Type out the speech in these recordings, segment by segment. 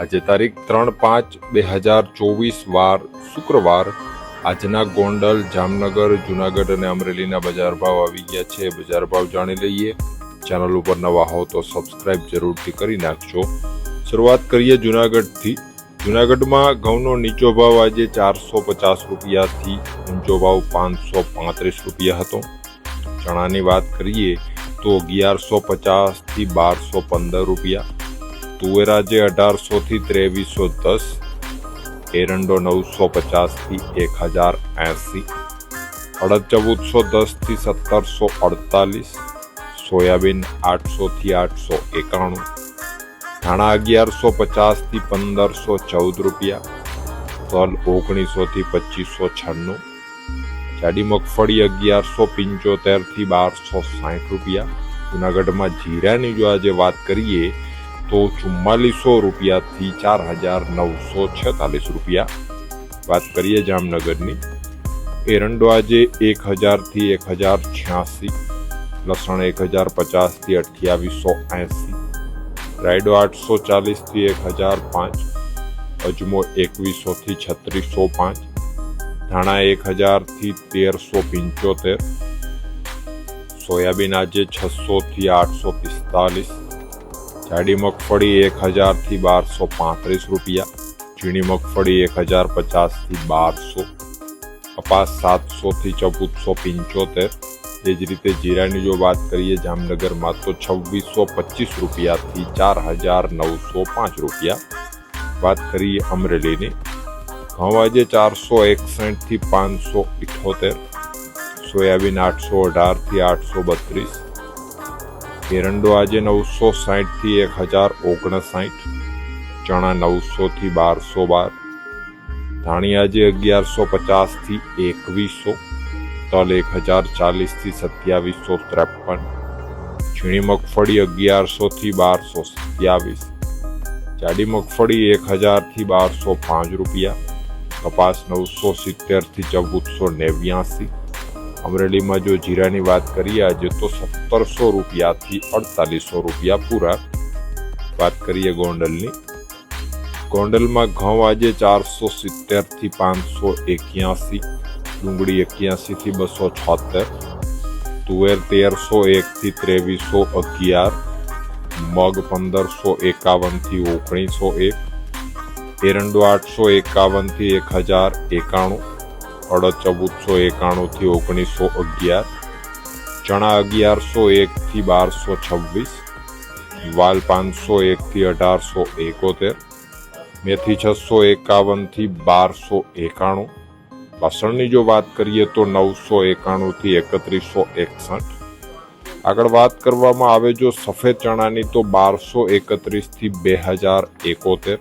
આજે તારીખ ત્રણ પાંચ બે હજાર ચોવીસ વાર શુક્રવાર આજના ગોંડલ, જામનગર, જુનાગઢ અને અમરેલીના બજાર ભાવ આવી ગયા છે. બજાર ભાવ જાણી લઈએ. ચેનલ ઉપર નવા હો તો સબસ્ક્રાઇબ જરૂરથી કરી નાખજો. શરૂઆત કરીએ જુનાગઢથી. જુનાગઢમાં ઘઉંનો નીચો ભાવ આજે ચારસો પચાસ રૂપિયાથી ઊંચો ભાવ પાંચસો પાંત્રીસ રૂપિયા હતો. ચણાની વાત કરીએ તો અગિયારસો પચાસથી બારસો પંદર રૂપિયા. તુવેરાજે અઢારસોથી ત્રેવીસો દસ, એરંડો નવસો પચાસથી એક હજાર એંસી અડદ ચૌદસો દસથી સત્તરસો અડતાલીસ, સોયાબીન આઠસોથી આઠસો એકાણું, ધાણા અગિયારસો પચાસથી પંદરસો ચૌદ રૂપિયા, તલ ઓગણીસોથી પચીસો છન્નું, જાડી મગફળી અગિયારસો પંચોતેરથી બારસો સાઠ રૂપિયા, જુનાગઢમાં જીરાની જો આજે વાત કરીએ તો ચુમ્માલીસો રૂપિયાથી ચાર હજાર નવસો છેતાલીસ રૂપિયા. વાત કરીએ જામનગરની. એરંડો આજે એક હજારથી એક હજાર છ્યાસી, લસણ એક હજાર પચાસથી અઠ્યાવીસો એંસી, રાયડો આઠસો ચાલીસથી એક હજાર પાંચ, અજમો એકવીસોથી છત્રીસો પાંચ, ધાણા એક હજારથી તેરસો પંચોતેર, સોયાબીન આજે છસોથી આઠસો પિસ્તાલીસ જાડી મગફળી એક હજારથી બારસો પાંત્રીસ રૂપિયા, ઝીણી મગફળી એક હજાર પચાસથી બારસો, કપાસ સાતસોથી ચૌદસો પંચોતેર. એ જ રીતે જીરાની જો વાત કરીએ, જામનગરમાં તો છવ્વીસો પચીસ રૂપિયાથી ચાર હજાર નવસો પાંચ રૂપિયા. વાત કરીએ અમરેલીની, ઘઉં આજે ચારસો એકસઠથી પાંચસો ઇઠોતેર, સોયાબીન આઠસો અઢારથી આઠસો બત્રીસ એરંડો આજે નવસો સાહીઠથી એક હજાર ઓગણસાઠ ચણા નવસોથી બારસો બાર, ધાણી આજે અગિયારસો પચાસથી એકવીસો, તલ એક હજાર ચાલીસથી સત્યાવીસો ત્રેપન, ઝીણી મગફળી અગિયારસોથી બારસો સત્યાવીસ, જાડી મગફળી એક હજારથી બારસો પાંચ રૂપિયા, કપાસ નવસો સિત્તેરથી ચૌદસો નેવ્યાસી અમરેલીમાં જો જીરાની વાત કરીએ, આજે તો સત્તરસો રૂપિયાથી અડતાલીસો રૂપિયા પૂરા. વાત કરીએ ગોંડલની. ગોંડલમાં ઘઉં આજે ચારસો સિત્તેરથી પાંચસો એક્યાસી, ડુંગળી એક્યાસીથી બસો છોતેર, તુવેર તેરસો એકથી ત્રેવીસો અગિયાર, મગ પંદરસો એકાવનથી ઓગણીસો એક, એરંડો આઠસો એકાવનથી એક હજાર એકાણું અડદ ચૌદસો એકાણુંથી ઓગણીસો અગિયાર ચણા અગિયારસો એકથી બારસો છવ્વીસ વાલ પાંચસો એકથી અઢારસો એકોતેર મેથી છસો એકાવનથી બારસો એકાણું લસણની જો વાત કરીએ તો નવસો એકાણુંથી એકત્રીસો એકસઠ. આગળ વાત કરવામાં આવે જો સફેદ ચણાની તો બારસો એકત્રીસથી બે હજાર એકોતેર,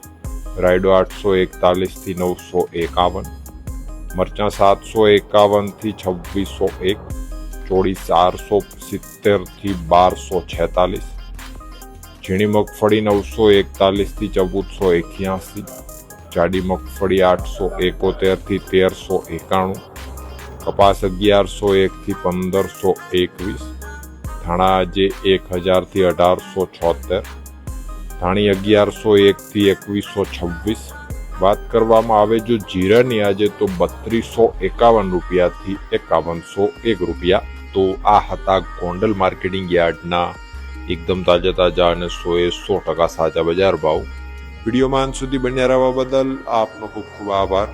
રાયડો આઠસો એકતાલીસથી નવસો એકાવન મરચાં સાતસો એકાવનથી છવ્વીસો એક, ચોળી ચારસો સિત્તેરથી બારસો છેતાલીસ, ઝીણી મગફળી નવસો એકતાલીસથી ચૌદસો એક્યાસી, જાડી મગફળી આઠસો એકોતેરથી તેરસો એકાણું, કપાસ અગિયારસો એકથી પંદરસો એકવીસ, ધાણા આજે એક હજારથી અઢારસો છોતેર, ધાણી અગિયારસો એકથી એકવીસો છવ્વીસ વાત કરવામાં આવે જો જીરાની આજે તો બત્રીસો એકાવન રૂપિયાથી એકાવનસો એક રૂપિયા. તો આ હતા ગોંડલ માર્કેટિંગ યાર્ડના એકદમ તાજા તાજા અને સોએ સો ટકા સાચા બજાર ભાવ. વિડીયોમાં અંત સુધી બન્યા રહેવા બદલ આપનો ખૂબ ખૂબ આભાર.